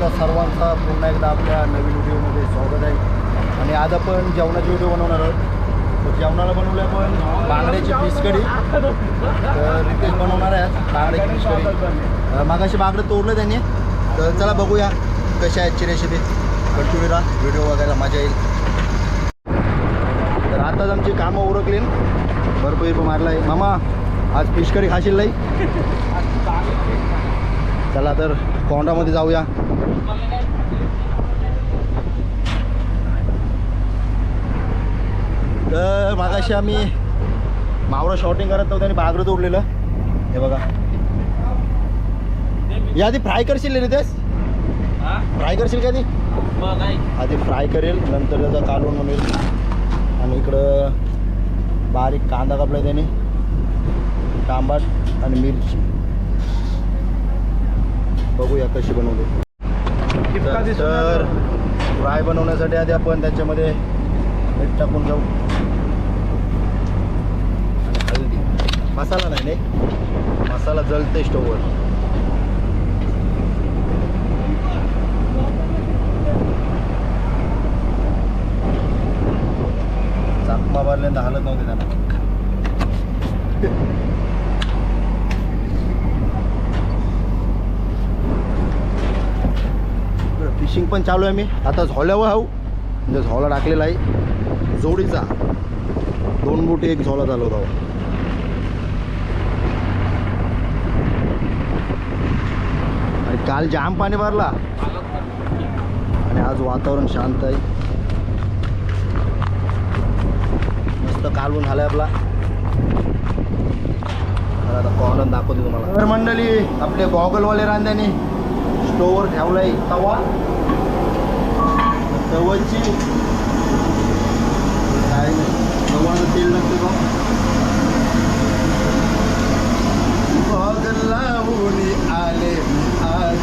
आपल्या सर्वांचा पुन्हा एकदा आपल्या नवीन व्हिडिओमध्ये स्वागत आहे. आणि आज आपण जेवणाची व्हिडिओ बनवणार आहोत. तर जेवणाला बनवलं आपण बांगड्याची फिश कढी तर रितेश बनवणार आहे बांगड्याची फिश मागाशी बांगडं तोडलं त्यांनी. तर चला बघूया कशा आहेत रेसिपी कंटिन्यू राहा व्हिडिओ बघायला मजा येईल. तर आताच आमची कामं उरकली भरपूर मारला आहे मामा आज फिश कढी खाशील नाही? चला तर कोंडामध्ये जाऊया. तर मागाशी आम्ही मावळं शॉटिंग करत नव्हतं आणि बागरं तोडलेलं. हे बघा. या आधी फ्राय करशील रे तेच फ्राय करशील का आधी? आधी फ्राय करेल नंतर त्याचा कालवण बनवेल. आणि इकडं बारीक कांदा कापला त्याने. तांबाट आणि मिरची. बघूया कशी बनवते तर- फ्राय बनवण्यासाठी आधी आपण त्याच्यामध्ये मीठ टाकून जाऊ हळदी. मसाला नाही नाही. मसाला जळते स्टोवर चाकमा भरल्यानंतर हालत नव्हते त्यांना फिशिंग पण चालू आहे मी. आता झोल्यावर हाऊ. म्हणजे झोला टाकलेला आहे. जोडीचा. दोन बोटी एक झोला चालवत आहो आणि काल जाम पाणी भरला. आणि आज वातावरण शांत आहे. मस्त कालवून झालाय आपला. आता कॉर्नर दाखवते तुम्हाला. मंडळी आपले गॉगलवाले रांद्याने स्टोवर ठेवलाय. तवा तवची काय नाही तवानं तेल लागते का गॉगल लावून आले मी आज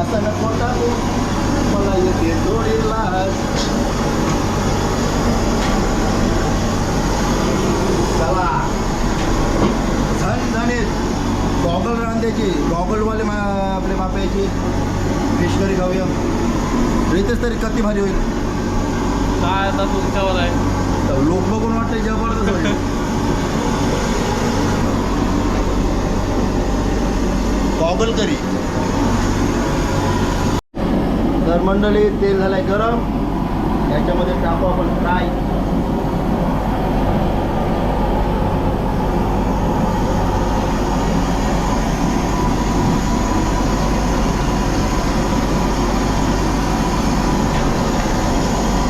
असं नको टाकू मला येते थोडी लाज चला झणझणीत गॉगल रांध्याची गॉगलवाले मा आपले माप्याची फिश करी खाऊया भारी होईल. काय आता तुमच्यावर आहे? लोक बघून वाटतं जबरदस्त होईल. गॉगल करी. तर मंडळी तेल झालंय गरम. याच्यामध्ये टाकू आपण फ्राय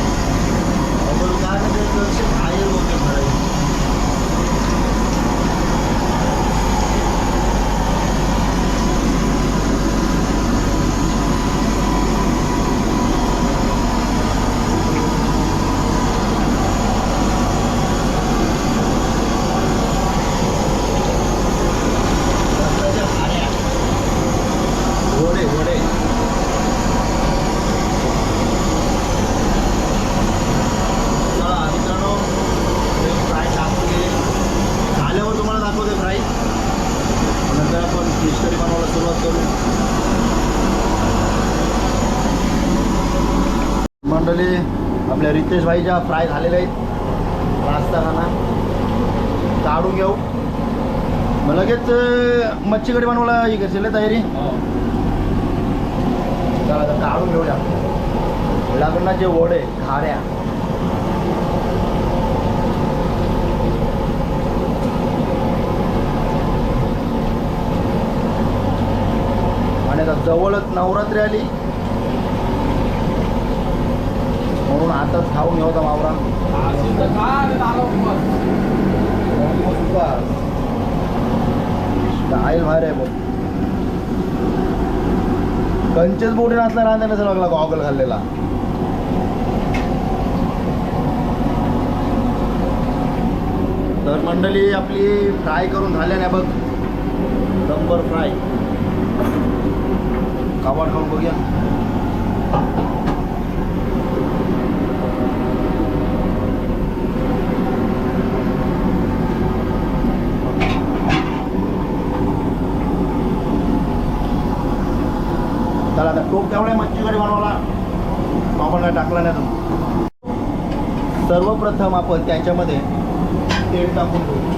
आपण काय म्हणजे लक्ष बाहेर होते फ्राय रस्त्याच्या भाऱ्या. घोडे घोडे चला मित्रांनो हे फ्राय टाकून घे झाल्यावर तुम्हाला दाखवते फ्राय नंतर आपण फिश करी बनवायला सुरुवात करू मंडळी आपल्या रितेश भाईच्या फ्राय झालेल्या आहेत. रास्ता खाना. काढून घेऊ. मग लगेच मच्छी कढी बनवायला ही करशील तयारी? चला आता काढून घेऊया. लग्नाचे वडे खाऱ्या. आणि आता जवळच नवरात्री आली म्हणून आताच खाऊन घेऊ होता बाहेर आहे बघ. कंचेच बोटी नसला रांधायला लागला गॉगल खाल्लेला. तर मंडळी आपली फ्राय करून झाल्या नाही बघ. Number fry. काबाड खाऊन बघूया चला आता तो तेवढ्या मच्छीकडे बनवला तो आपण काय टाकला नाही तुम्ही. सर्वप्रथम आपण त्याच्यामध्ये तेल टाकून घेऊ.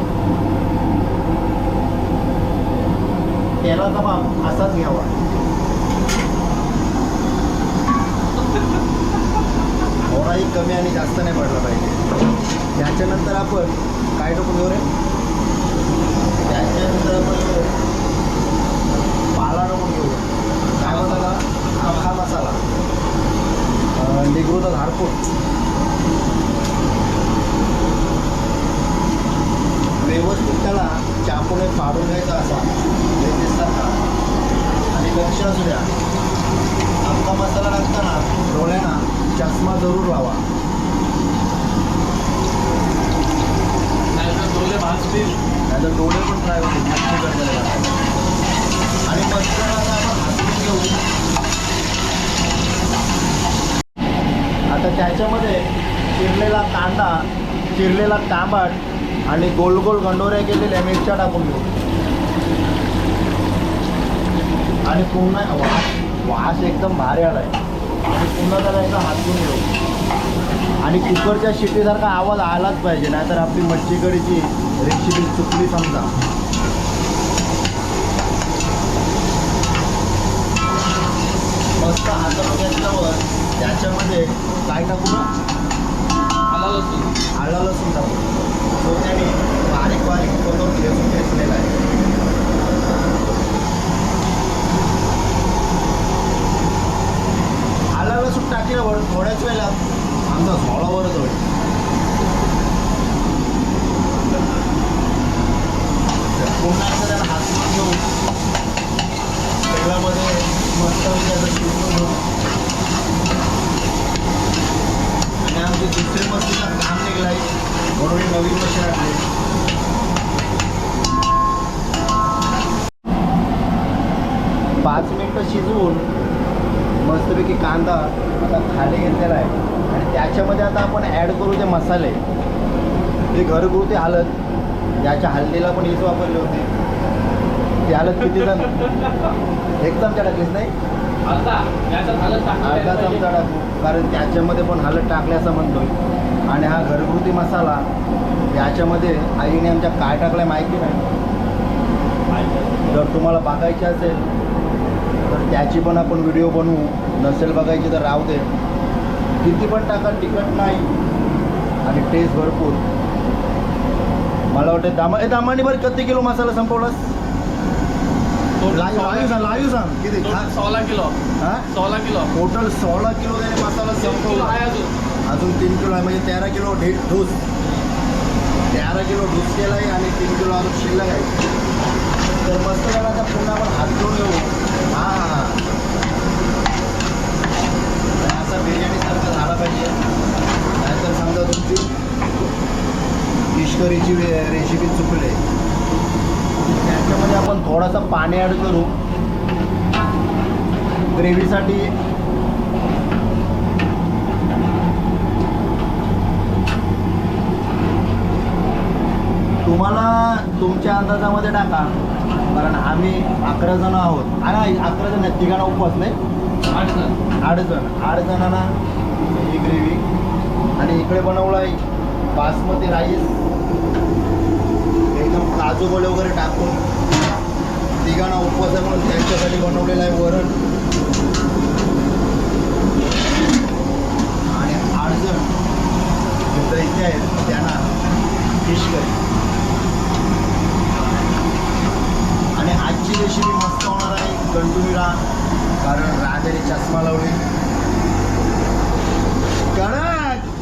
तेलाचा माप असाच घ्यावा. थोडाही कमी आणि जास्त नाही पडला पाहिजे. त्याच्यानंतर आपण काय टाकून घेऊ रे त्याच्यानंतर आपण पाला टाकून घेऊ काय मसाला अख्खा मसाला निगरूचा झाडपूट व्यवस्थित त्याला चाकूने फाडून घ्यायचा असा व्यवस्थित आणि लक्ष असू द्या. अख्खा मसाला टाकताना डोळ्यांना चष्मा जरूर लावा. डोले भाजतील. नाहीतर डोळे पण फ्राय होतील. मच्छी आणि आता आपण हातून घेऊ. तर त्याच्यामध्ये चिरलेला कांदा चिरलेला तांबट आणि गोल गोल गंडोऱ्या केलेल्या मिरच्या टाकून घेऊ आणि पुन्हा वास वास एकदम भारी आला आहे आणि पुन्हा त्याला एकदा हातून घेऊ आणि कुकरच्या शिटीसारखा आवाज आलाच पाहिजे नाहीतर आपली मच्छी कढीची रेसिपी चुकली समजा. मस्त हातावर घेतल्यावर त्याच्यामध्ये काय टाकू आला लसूण. आलं लसूण टाकू. तो त्याने बारीक बारीक करून घेऊन घेतलेला आहे. आलं लसूण टाकल्यावर थोड्याच वेळात आमचा झोळावर होईल पुन्हा एकदा त्याला हात घेऊन तेलामध्ये मस्त त्याचं शिजवून घेऊ आणि आमची दुसरी मशीनचा काम निघाला आहे म्हणून ही नवीन मशीन आणली पाच मिनटं शिजवून मस्तपैकी कांदा आता खाली घेतलेला आहे. आणि त्याच्यामध्ये आता आपण ॲड करू ते मसाले. ते घरगुती हळद ज्याच्या हल्दीला पण हीच वापरली होती. ती हळद किती जण? एक चमचा टाकलीस नाही? अर्धा. हलत चमचा टाकू. कारण त्याच्यामध्ये पण हळद टाकल्याचं म्हणतोय. आणि हा घरगुती मसाला याच्यामध्ये आईने आमच्या काय टाकलाय माहिती नाही. जर तुम्हाला बघायची असेल तर त्याची पण आपण व्हिडिओ बनवू. नसेल बघायची तर राहू दे. किती पण टाका तिखट नाही. आणि टेस्ट भरपूर. मला वाटतं दामा ए दामाने बरं किती किलो मसाला संपवलास? लाईव्ह सांग लाईव्ह सांग. किती? सोळा किलो. हां? सोळा किलो. टोटल सोळा किलो त्याने मसाला संपवला. अजून. तीन किलो आहे. म्हणजे तेरा किलो ढे ढूस तेरा किलो ढूस केला आहे आणि तीन किलो अजून शिल्लक आहे. तर मस्त आता पुन्हा आपण हात धुवून घेऊ हां हां आणि असा बिर्याणीसारखा झाला पाहिजे नाहीतर समजा तुमची फिश करीची रेसिपी चुकली. त्याच्यामध्ये आपण थोडासा पाणी ॲड करू. ग्रेव्हीसाठी तुम्हाला तुमच्या अंदाजामध्ये टाका. कारण आम्ही अकरा जण आहोत. आणि अकरा जण आहेत. तिघांना उपवास नाही? आठ जण. आठ जण. आठ जणांना ही ग्रेव्ही आणि इकडे बनवलं आहे बासमती राईस एकदम वगैरे टाकून तिघांना उपवास आहे म्हणून त्यांच्यासाठी बनवलेलं आहे वरण. आणि आठ जण इथे आहेत त्यांना फिश करी आणि आजची रेसिपी मस्त होणार आहे कंटिन्यू राहा कारण राजाने चष्मा लावली. कडक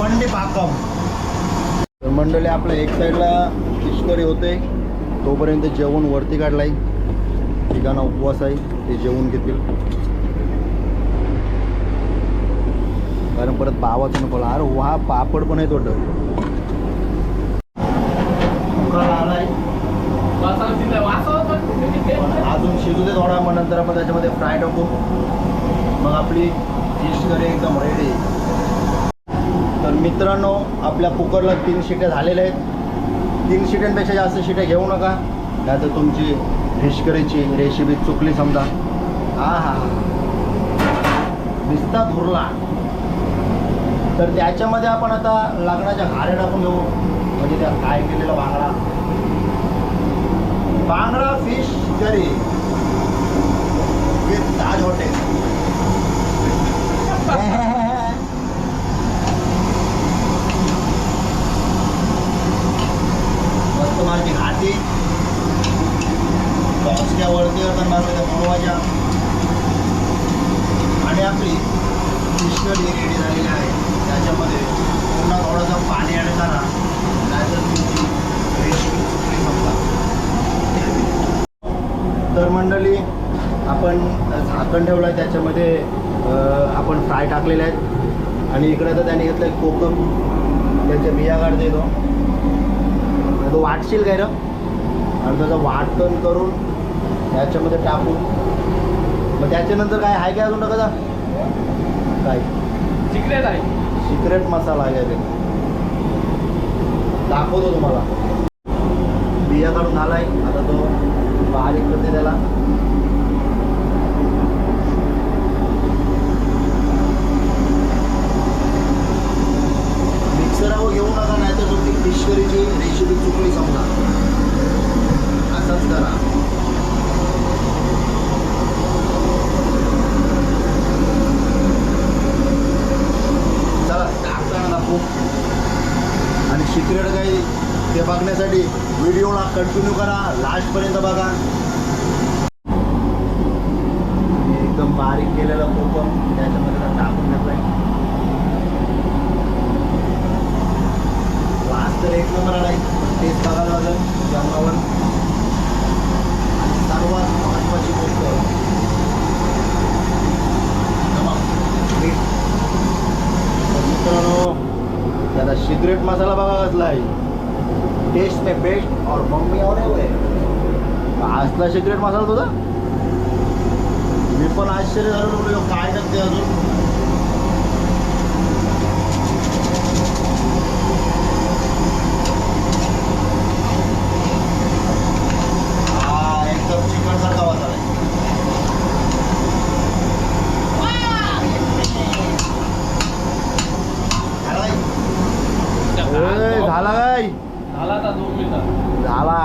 पंडे पाकम मंडळी आपल्या एक साईडला फिश होते. तोपर्यंत जेवण वरती काढलाय. ठिकाणा उपवास आहे ते जेवून घेतील. कारण परत बावाचं नको अरे वा पापड पण आहे तो आलाय. अजून शिजू दे थोडा मग नंतर आपण त्याच्यामध्ये फ्राय टाकू. मग आपली फिश करी एकदम रेडी मित्रांनो आपल्या कुकरला तीन शिट्या झालेल्या आहेत. तीन शिट्यांपेक्षा जास्त शिट्या घेऊ नका. नाही तर तुमची फिशकरीची रेसिपी चुकली समजा. हा हा. दिसतात धुरला. तर त्याच्यामध्ये आपण आता लग्नाच्या घाऱ्या टाकून घेऊ म्हणजे त्या काय केलेला बांगडा fish curry with Taj hotel मस्त मार्गी घाटी बॉक्सच्या वरती वरती मारल्या त्या बनवायच्या आणि आपली फिश करी रेडी झालेली आहे त्याच्यामध्ये पुन्हा थोडंसं पाणी ॲड करा नाहीतर तुमची रेसिपी चुकली समजा तर मंडळी आपण झाकण ठेवलं आहे त्याच्यामध्ये आपण फ्राय टाकलेले आहेत. आणि इकडे तर त्याने घेतलं कोकम. त्याच्या बिया काढते तो. तो वाटशील काय रं? आणि त्याचं वाटण करून त्याच्यामध्ये टाकून. मग त्याच्यानंतर काय आहे काय अजून टाकायचा काय? सिक्रेट आहे. सिक्रेट मसाला आहे ते दाखवतो तुम्हाला. बिया काढून झालाय. आता तो बारीक करते त्याला. मिक्सरावर घेऊ नका नाही तर तुमची फिश करीची रेसिपी चुकली समजा. असंच करा. चला टाकताना दाखवू. आणि सिक्रेट काही ते बघण्यासाठी व्हिडिओला कंटिन्यू करा. लास्टपर्यंत बघा. एकदम बारीक केलेलं कोकम त्याच्यामध्ये टाकून घेतलाय वास तर एक नंबर आलाय. टेस्ट बघायला लागेल. जेवणावर आणि सर्वात महत्वाची गोष्ट. तर मित्रांनो त्याला सिगरेट मसाला बघा कसला आहे. टेस्ट में बेस्ट और मम्मी और हुए असला सिक्रेट मसाला तुझा? मी पण आश्चर्य झालो म्हणलो, काय करते अजून? झाला काय? झाला आता दोन मिनिटं. झाला.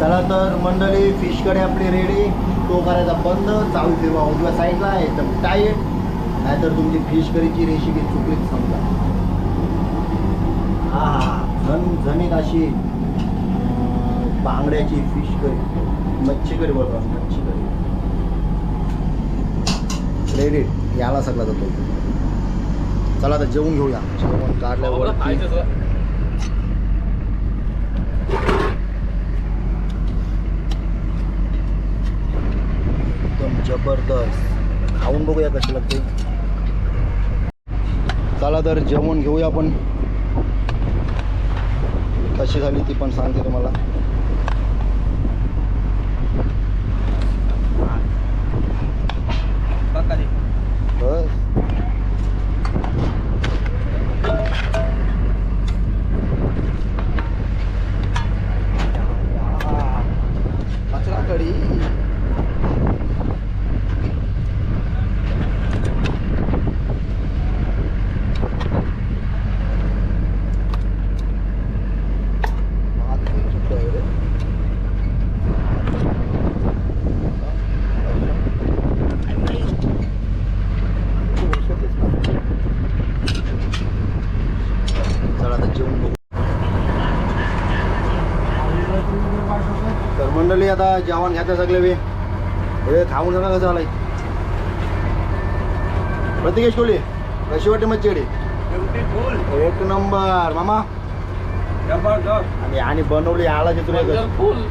चला तर मंडळी फिशकडे आपली रेडी तो करायचा बंद. चालू ठेवा उजव्या साईडला एकदम टाईट नाहीतर तुमची फिश करीची रेसिपी चुकलीच समजा. हा झणझणीत अशी बांगड्याची फिश करी मच्छी करी बरोबर मच्छी करी क्रेडिट याला सगळा जातो चला आता जेवून घेऊया. जेवण काढल्यावर एकदम जबरदस्त. खाऊन बघूया कशी लागते. चला तर जेवण घेऊया आपण. कशी झाली ती पण सांगते तुम्हाला. बस कचरा कढी भात पण सुट्टा आहे रे. चला आता जेवण बघू तर मंडळी आता जेवण घ्यायचं सगळे बी. हे खाऊन सगळं कसं झालंय? प्रतिकेश कोळी कशी वाटते मच्छी एक नंबर मामा. आणि आणि बनवली आला वंडरफुल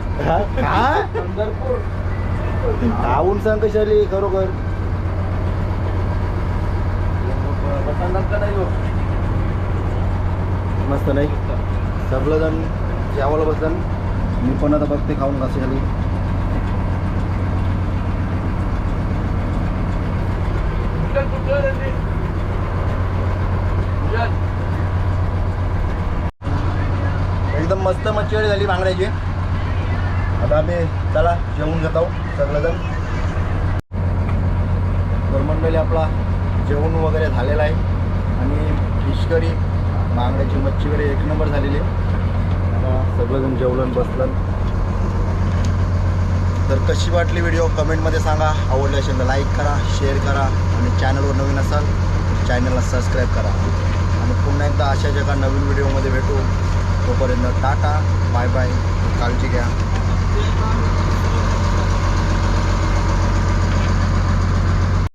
खाऊन सांग कशी आली खरोखर. मस्त नाही? सगळंजण जेवायला बसन मी पण आता बघते खाऊन कशी झाली एकदम मस्त मच्छी झाली बांगड्याची. आता आम्ही चला जेवून घेत आहोत सगळेजण. तर मंडळी आपला जेवण वगैरे झालेलं आहे. आणि फिश करी बांगड्याची मच्छी वगैरे एक नंबर झालेली आहे. सगळंजण जेवलं बसलं. तर कशी वाटली व्हिडिओ कमेंटमध्ये सांगा. आवडली असेल तर लाईक करा शेअर करा आणि चॅनलवर नवीन असाल तर चॅनलला सबस्क्राईब करा. आणि पुन्हा एकदा अशाच एका नवीन व्हिडिओमध्ये भेटू. तोपर्यंत टाटा बाय बाय काळजी घ्या.